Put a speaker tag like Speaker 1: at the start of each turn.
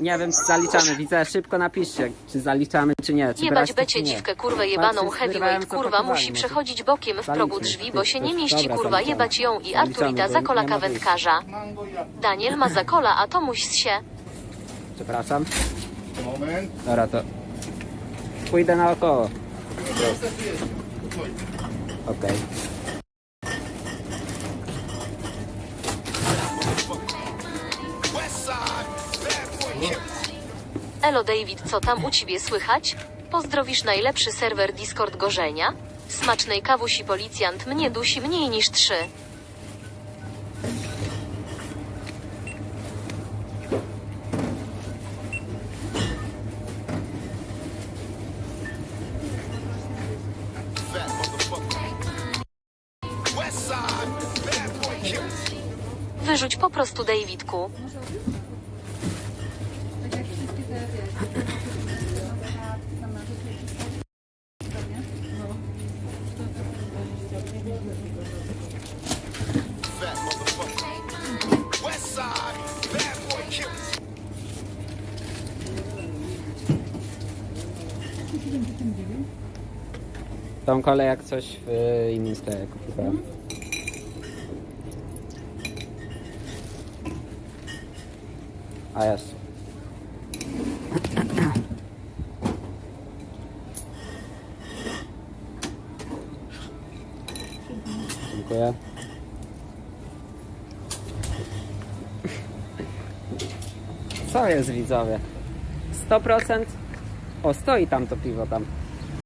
Speaker 1: Nie wiem, czy zaliczamy. Widzę, szybko napiszcie, czy zaliczamy, czy nie. Czy
Speaker 2: Jebać
Speaker 1: brać
Speaker 2: becie
Speaker 1: czy nie.
Speaker 2: dziwkę kurwę jebaną
Speaker 1: Patrzcie,
Speaker 2: heavyweight
Speaker 1: co
Speaker 2: kurwa musi
Speaker 1: może.
Speaker 2: przechodzić bokiem w progu
Speaker 1: Zaliczmy.
Speaker 2: drzwi, bo się nie
Speaker 1: Dobra,
Speaker 2: mieści kurwa
Speaker 1: zaliczamy.
Speaker 2: jebać ją i
Speaker 1: Zaliczamy,
Speaker 2: Arturita
Speaker 1: bo
Speaker 2: za
Speaker 1: nie
Speaker 2: kola
Speaker 1: ma wyjścia.
Speaker 2: kawędkarza. Daniel ma za kola, a Tomuś się.
Speaker 1: Przepraszam.
Speaker 3: Moment.
Speaker 1: Dobra, to pójdę naokoło. Okej.
Speaker 2: Elo David, co tam u ciebie słychać? Pozdrowisz najlepszy serwer Discord Gorzenia? Smacznej kawusi policjant mnie dusi mniej niż trzy. Wyrzuć po prostu Davidku.
Speaker 1: Tą kolę jak coś w y, innym sklepie kupowałem. A jest. Dziękuję. Co jest widzowie? 100%? O, stoi tam to piwo tam.